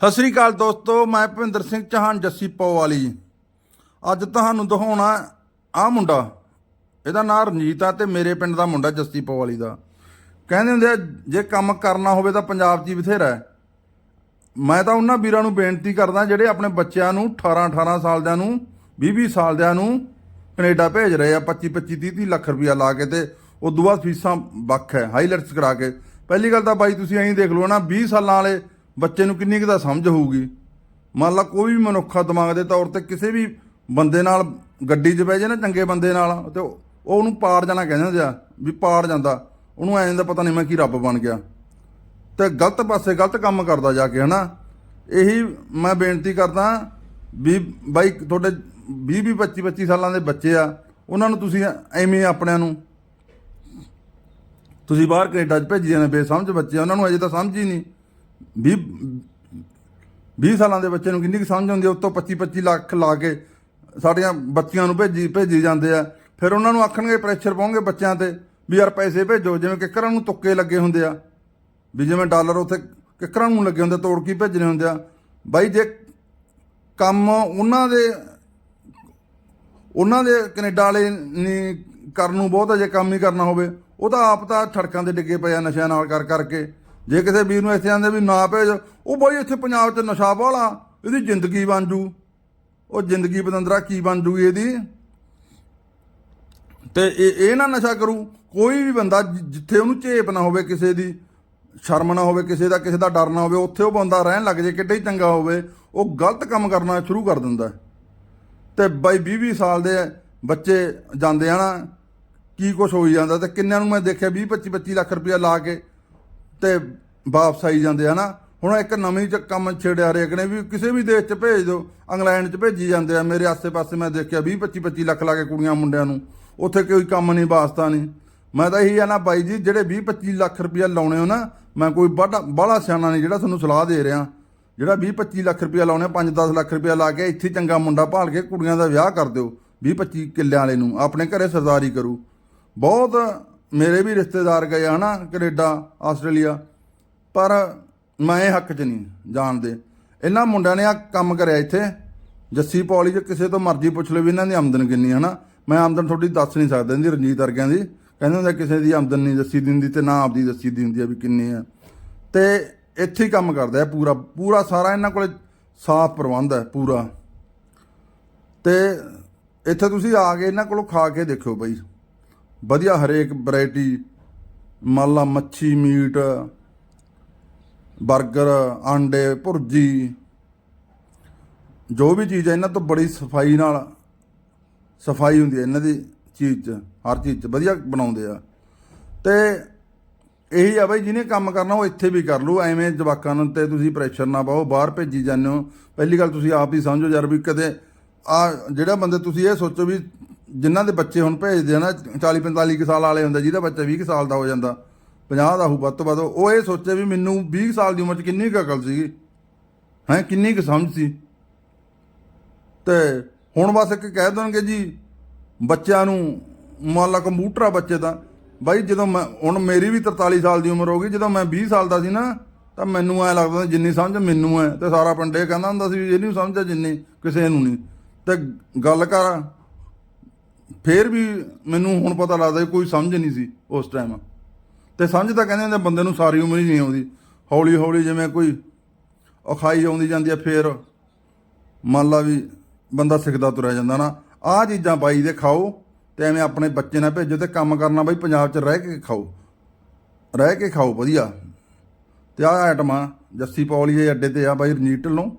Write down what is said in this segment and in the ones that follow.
ਸਤਿ ਸ੍ਰੀ ਅਕਾਲ ਦੋਸਤੋ, ਮੈਂ ਭਵਿੰਦਰ ਸਿੰਘ ਚੌਹਾਨ, ਜੱਸੀ ਪੋਵਾਲੀ ਅੱਜ ਤੁਹਾਨੂੰ ਦਿਖਾਉਣਾ ਆ ਮੁੰਡਾ। ਇਹਦਾ ਨਾਂ ਰਣਜੀਤ ਆ ਤੇ ਮੇਰੇ ਪਿੰਡ ਦਾ ਮੁੰਡਾ ਜੱਸੀ ਪੋਵਾਲੀ ਦਾ। ਕਹਿੰਦੇ ਹੁੰਦੇ ਆ, ਜੇ ਕੰਮ ਕਰਨਾ ਹੋਵੇ ਤਾਂ ਪੰਜਾਬ 'ਚ ਹੀ ਬਥੇਰਾ ਹੈ। ਮੈਂ ਤਾਂ ਉਹਨਾਂ ਵੀਰਾਂ ਨੂੰ ਬੇਨਤੀ ਕਰਦਾ, ਜਿਹੜੇ ਆਪਣੇ ਬੱਚਿਆਂ ਨੂੰ 18 18 ਸਾਲ ਦਿਆਂ ਨੂੰ 20 20 ਸਾਲ ਦਿਆਂ ਨੂੰ ਕੈਨੇਡਾ ਭੇਜ ਰਹੇ ਆ 25 25 30 30 ਲੱਖ ਰੁਪਇਆ ਲਾ ਕੇ ਤੇ ਉਦੋਂ ਬਾਅਦ ਫੀਸਾਂ ਵੱਖ ਹੈ, ਹਾਈਲਾਈਟਸ ਕਰਾ ਕੇ। ਪਹਿਲੀ ਗੱਲ ਤਾਂ ਬਾਈ, ਤੁਸੀਂ ਐਂ ਦੇਖ ਲਓ ਨਾ 20 ਸਾਲਾਂ ਵਾਲੇ ਬੱਚੇ ਨੂੰ ਕਿੰਨੀ ਕੁ ਦਾ ਸਮਝ ਹੋਊਗੀ। ਮੰਨ ਲਾ ਕੋਈ ਵੀ ਮਨੁੱਖਾ ਦਿਮਾਗ ਦੇ ਤੌਰ ਤੇ ਕਿਸੇ ਵੀ ਬੰਦੇ ਨਾਲ ਗੱਡੀ 'ਚ ਬਹਿ ਜੇ ਨਾ ਚੰਗੇ ਬੰਦੇ ਨਾਲ, ਤੇ ਉਹ ਉਹਨੂੰ ਪਾੜ ਜਾਣਾ ਕਹਿੰਦੇ ਹੁੰਦੇ ਆ, ਵੀ ਪਾੜ ਜਾਂਦਾ। ਉਹਨੂੰ ਐਂ ਦਾ ਪਤਾ ਨਹੀਂ ਮੈਂ ਕੀ ਰੱਬ ਬਣ ਗਿਆ। ਤੇ ਗਲਤ ਪਾਸੇ ਗਲਤ ਕੰਮ ਕਰਦਾ ਜਾ ਕੇ, ਹਨਾ? ਇਹੀ ਮੈਂ ਬੇਨਤੀ ਕਰਦਾ ਵੀ ਬਾਈ, ਤੁਹਾਡੇ 20 20 25 25 ਸਾਲਾਂ ਦੇ ਬੱਚੇ ਆ, ਉਹਨਾਂ ਨੂੰ ਤੁਸੀਂ ਐਵੇਂ ਆਪਣਿਆਂ ਨੂੰ ਤੁਸੀਂ ਬਾਹਰ ਕੈਨੇਡਾ 'ਚ ਭੇਜੀ ਜਾਂਦੇ ਬੇਸਮਝ ਬੱਚੇ ਉਹਨਾਂ ਨੂੰ ਅਜੇ ਤਾਂ ਸਮਝ ਹੀ ਨਹੀਂ। 20 20 ਸਾਲਾਂ ਦੇ ਬੱਚੇ ਨੂੰ ਕਿੰਨੀ ਕੁ ਸਮਝ ਆਉਂਦੀ ਆ ਉੱਤੋਂ 25 25 ਲੱਖ ਲਾ ਕੇ ਸਾਡੀਆਂ ਬੱਚੀਆਂ ਨੂੰ ਭੇਜੀ ਭੇਜੀ ਜਾਂਦੇ ਆ। ਫਿਰ ਉਹਨਾਂ ਨੂੰ ਆਖਣਗੇ ਪ੍ਰੈਸ਼ਰ ਪਾਉਣਗੇ ਬੱਚਿਆਂ ਤੇ ਵੀ ਯਾਰ ਪੈਸੇ ਭੇਜੋ, ਜਿਵੇਂ ਕਿੱਕਰਾਂ ਨੂੰ ਤੁੱਕੇ ਲੱਗੇ ਹੁੰਦੇ ਆ। ਵੀ ਜਿਵੇਂ ਡਾਲਰ ਉੱਥੇ ਕਿੱਕਰਾਂ ਨੂੰ ਲੱਗੇ ਹੁੰਦੇ, ਤੋੜ ਕੇ ਭੇਜਣੇ ਹੁੰਦੇ ਆ। ਬਾਈ ਜੇ ਕੰਮ ਉਹਨਾਂ ਦੇ ਉਹਨਾਂ ਦੇ ਕੈਨੇਡਾ ਵਾਲੇ ਨਹੀਂ ਕਰਨ ਨੂੰ ਬਹੁਤ ਅਜੇ ਕੰਮ ਹੀ ਕਰਨਾ ਹੋਵੇ, ਉਹ ਤਾਂ ਆਪ ਤਾਂ ਸੜਕਾਂ ਤੇ ਡਿੱਗੇ ਪਏ ਆ ਨਸ਼ਿਆਂ ਨਾਲ ਕਰ, ਕਰਕੇ। ਜੇ ਕਿਸੇ ਵੀਰ ਨੂੰ ਇੱਥੇ ਆਂਦੇ ਵੀ ਨਾ ਭੇਜ, ਉਹ ਬਾਈ ਇੱਥੇ ਪੰਜਾਬ 'ਚ ਨਸ਼ਾ ਵਾਲਾ, ਇਹਦੀ ਜ਼ਿੰਦਗੀ ਬਣ ਜੂ। ਉਹ ਜ਼ਿੰਦਗੀ ਬਦੰਦਰਾ ਕੀ ਬਣ ਜੂਗੀ ਇਹਦੀ? ਤੇ ਇਹ ਇਹ ਨਾ ਨਸ਼ਾ ਕਰੂ। ਕੋਈ ਵੀ ਬੰਦਾ ਜਿੱਥੇ ਉਹਨੂੰ ਝੇਪ ਨਾ ਹੋਵੇ ਕਿਸੇ ਦੀ, ਸ਼ਰਮ ਨਾ ਹੋਵੇ ਕਿਸੇ ਦਾ ਕਿਸੇ ਦਾ ਡਰ ਨਾ ਹੋਵੇ, ਉੱਥੇ ਉਹ ਬੰਦਾ ਰਹਿਣ ਲੱਗ ਜੇ, ਕਿੱਡਾ ਹੀ ਚੰਗਾ ਹੋਵੇ, ਉਹ ਗਲਤ ਕੰਮ ਕਰਨਾ ਸ਼ੁਰੂ ਕਰ ਦਿੰਦਾ ਹੈ। ਤੇ ਬਾਈ 20 20 ਸਾਲ ਦੇ ਬੱਚੇ ਜਾਂਦੇ ਆ ਨਾ, ਕੀ ਕੁਝ ਹੋਈ ਜਾਂਦਾ ਤੇ ਕਿੰਨਿਆਂ ਨੂੰ ਮੈਂ ਦੇਖਿਆ 20 25 25 ਲੱਖ ਰੁਪਇਆ ਲਾ ਕੇ ਤੇ ਵਾਪਸ ਆਈ ਜਾਂਦੇ ਆ ਨਾ। ਹੁਣ ਇੱਕ ਨਵੀਂ ਚ ਕੰਮ ਛੇੜਿਆ ਹਰੇਕ ਨੇ ਵੀ ਕਿਸੇ ਵੀ ਦੇਸ਼ 'ਚ ਭੇਜ ਦਿਓ, ਇੰਗਲੈਂਡ 'ਚ ਭੇਜੀ ਜਾਂਦੇ ਆ। ਮੇਰੇ ਆਸੇ-ਪਾਸੇ ਮੈਂ ਦੇਖਿਆ 20 25 25 ਲੱਖ ਲਾ ਕੇ ਕੁੜੀਆਂ ਮੁੰਡਿਆਂ ਨੂੰ। ਉੱਥੇ ਕੋਈ ਕੰਮ ਨਹੀਂ, ਵਾਸਤਾ ਨਹੀਂ। ਮੈਂ ਤਾਂ ਇਹੀ ਆ ਨਾ ਬਾਈ ਜੀ, ਜਿਹੜੇ 20 25 ਲੱਖ ਰੁਪਇਆ ਲਾਉਣੇ ਹੋ ਨਾ, ਮੈਂ ਕੋਈ ਬੜਾ ਬਾਹਲਾ ਸਿਆਣਾ ਨਹੀਂ ਜਿਹੜਾ ਤੁਹਾਨੂੰ ਸਲਾਹ ਦੇ ਰਿਹਾ। ਜਿਹੜਾ 20 25 ਲੱਖ ਰੁਪਇਆ ਲਾਉਣੇ 5-10 ਲੱਖ ਰੁਪਇਆ ਲਾ ਕੇ ਇੱਥੇ ਚੰਗਾ ਮੁੰਡਾ ਭਾਲ ਕੇ ਕੁੜੀਆਂ ਦਾ ਵਿਆਹ ਕਰ ਦਿਓ। 20 25 ਕਿੱਲਿਆਂ ਵਾਲੇ ਨੂੰ, ਆਪਣੇ ਘਰੇ ਸਰਦਾਰੀ ਕਰੂ। ਬਹੁਤ ਮੇਰੇ ਵੀ ਰਿਸ਼ਤੇਦਾਰ ਗਏ ਆ ਹਨਾ ਕੈਨੇਡਾ, ਆਸਟ੍ਰੇਲੀਆ, ਪਰ ਮੈਂ ਇਹ ਹੱਕ 'ਚ ਨਹੀਂ ਜਾਣਦੇ। ਇਹਨਾਂ ਮੁੰਡਿਆਂ ਨੇ ਆ ਕੰਮ ਕਰਿਆ ਇੱਥੇ। ਜੱਸੀ ਪੌਲੀ 'ਚ ਕਿਸੇ ਤੋਂ ਮਰਜ਼ੀ ਪੁੱਛ ਲਓ ਵੀ ਇਹਨਾਂ ਦੀ ਆਮਦਨ ਕਿੰਨੀ ਹੈ ਨਾ ਮੈਂ ਆਮਦਨ ਤੁਹਾਡੀ ਦੱਸ ਨਹੀਂ ਸਕਦਾ, ਇਹਦੀ ਰਣਜੀਤ ਵਰਗਿਆਂ ਦੀ। ਕਹਿੰਦੇ ਹੁੰਦੇ ਕਿਸੇ ਦੀ ਆਮਦਨ ਨਹੀਂ ਦੱਸੀ ਦਿੰਦੀ ਹੁੰਦੀ ਤੇ ਨਾ ਆਪਦੀ ਦੱਸੀ ਦਿੰਦੀ ਹੁੰਦੀ ਆ ਵੀ ਕਿੰਨੀ ਆ। ਤੇ ਇੱਥੇ ਹੀ ਕੰਮ ਕਰਦਾ ਹੈ ਪੂਰਾ ਪੂਰਾ ਸਾਰਾ ਇਹਨਾਂ ਕੋਲੇ ਸਾਫ਼ ਪ੍ਰਬੰਧ ਹੈ ਪੂਰਾ। ਤੇ ਇੱਥੇ ਤੁਸੀਂ ਆ ਕੇ ਇਹਨਾਂ ਕੋਲੋਂ ਖਾ ਕੇ ਦੇਖਿਓ ਬਈ। ਵਧੀਆ ਹਰੇਕ ਵੈਰਾਈਟੀ ਮੰਨ ਲਾ ਮੱਛੀ, ਮੀਟ 버ਗਰ ਆਂਡੇ, ਭੁਰਜੀ, ਜੋ ਵੀ ਚੀਜ਼ ਹੈ, ਇਹਨਾਂ ਤੋਂ ਬੜੀ ਸਫ਼ਾਈ ਨਾਲ ਸਫ਼ਾਈ ਹੁੰਦੀ ਹੈ, ਇਹਨਾਂ ਦੀ ਚੀਜ਼ 'ਚ, ਹਰ ਚੀਜ਼ 'ਚ ਵਧੀਆ ਬਣਾਉਂਦੇ ਆ। ਤੇ ਇਹੀ ਆ ਬਈ, ਜਿਹਨੇ ਕੰਮ ਕਰਨਾ ਉਹ ਇੱਥੇ ਵੀ ਕਰ ਲਓ ਐਵੇਂ ਜਵਾਕਾਂ ਨੂੰ ਤੇ ਤੁਸੀਂ ਪ੍ਰੈਸ਼ਰ ਨਾ ਪਾਓ, ਬਾਹਰ ਭੇਜੀ ਜਾਂਦੇ ਹੋ। ਪਹਿਲੀ ਗੱਲ ਤੁਸੀਂ ਆਪ ਹੀ ਸਮਝੋ ਯਾਰ ਵੀ ਕਦੇ ਆ ਜਿਹੜਾ ਬੰਦੇ ਤੁਸੀਂ ਇਹ ਸੋਚੋ ਵੀ ਜਿਨ੍ਹਾਂ ਦੇ ਬੱਚੇ ਹੁਣ ਭੇਜਦੇ ਆ ਨਾ 40 45 ਕੁ ਸਾਲ ਵਾਲੇ ਹੁੰਦੇ, ਜਿਹਦਾ ਬੱਚਾ 20 ਕੁ ਸਾਲ ਦਾ ਹੋ ਜਾਂਦਾ 50 ਦਾ ਹੋਊ ਵੱਧ ਤੋਂ ਵੱਧ, ਉਹ ਇਹ ਸੋਚੇ ਵੀ ਮੈਨੂੰ 20 ਸਾਲ ਦੀ ਉਮਰ 'ਚ ਕਿੰਨੀ ਕੁ ਅਕਲ ਸੀਗੀ, ਹੈ, ਕਿੰਨੀ ਕੁ ਸਮਝ ਸੀ। ਤੇ ਹੁਣ ਬਸ ਇੱਕ ਕਹਿ ਦੇਣਗੇ ਜੀ, ਬੱਚਿਆਂ ਨੂੰ, ਮੰਨ ਲਾ ਕੰਪਿਊਟਰ ਆ ਬੱਚੇ ਦਾ, ਬਾਈ ਜਦੋਂ ਮੈਂ, ਹੁਣ ਮੇਰੀ ਵੀ 43 ਸਾਲ ਦੀ ਉਮਰ ਹੋ ਗਈ, ਜਦੋਂ ਮੈਂ 20 ਸਾਲ ਦਾ ਸੀ ਨਾ, ਤਾਂ ਮੈਨੂੰ ਐ ਲੱਗਦਾ ਜਿੰਨੀ ਸਮਝ ਮੈਨੂੰ ਐ, ਤੇ ਸਾਰਾ ਪਿੰਡ ਇਹ ਕਹਿੰਦਾ ਹੁੰਦਾ ਸੀ ਵੀ ਇਹਨੂੰ ਸਮਝ ਆ ਜਿੰਨੀ, ਕਿਸੇ ਨੂੰ ਨਹੀਂ। ਤੇ ਗੱਲ ਕਰ ਫੇਰ ਵੀ ਮੈਨੂੰ ਹੁਣ ਪਤਾ ਲੱਗਦਾ ਕੋਈ ਸਮਝ ਨਹੀਂ ਸੀ ਉਸ ਟਾਈਮ ਤੇ ਸਮਝ ਤਾਂ ਕਹਿੰਦੇ ਹੁੰਦੇ ਬੰਦੇ ਨੂੰ ਸਾਰੀ ਉਮਰ ਹੀ ਨਹੀਂ ਆਉਂਦੀ। ਹੌਲੀ ਹੌਲੀ ਜਿਵੇਂ ਕੋਈ ਔਖਾਈ ਆਉਂਦੀ ਜਾਂਦੀ ਹੈ ਫੇਰ ਮੰਨ ਲਾ ਵੀ ਬੰਦਾ ਸਿੱਖਦਾ ਤੁਰਿਆ ਜਾਂਦਾ ਨਾ। ਆਹ ਚੀਜ਼ਾਂ ਬਾਈ ਦੇ ਖਾਓ ਤੇ ਐਵੇਂ ਆਪਣੇ ਬੱਚੇ ਨਾਲ ਭੇਜੋ ਤੇ ਕੰਮ ਕਰਨਾ ਬਾਈ ਪੰਜਾਬ 'ਚ ਰਹਿ ਕੇ ਖਾਓ। ਰਹਿ ਕੇ ਖਾਓ, ਵਧੀਆ। ਤੇ ਆਹ ਆਈਟਮਾਂ ਜੱਸੀ ਪੌਲੀਏ ਅੱਡੇ ਤੇ ਆ ਬਾਈ ਰਣਜੀਤ ਢਿੱਲੋਂ।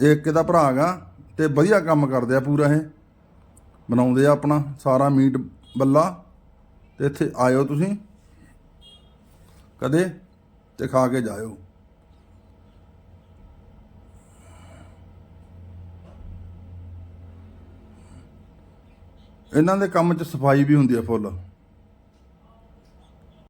ਇਹ ਇੱਕ ਇਹਦਾ ਭਰਾ ਗਾ ਤੇ ਵਧੀਆ ਕੰਮ ਕਰਦੇ ਆ ਪੂਰਾ ਇਹ। ਬਣਾਉਂਦੇ ਆ ਆਪਣਾ ਸਾਰਾ ਮੀਟ ਬੱਲਾ ਤੇ ਇੱਥੇ ਆਇਓ ਤੁਸੀਂ। ਕਦੇ ਤੇ ਖਾ ਕੇ ਜਾਇਓ। ਇਹਨਾਂ ਦੇ ਕੰਮ 'ਚ ਸਫ਼ਾਈ ਵੀ ਹੁੰਦੀ ਆ ਫੁੱਲ।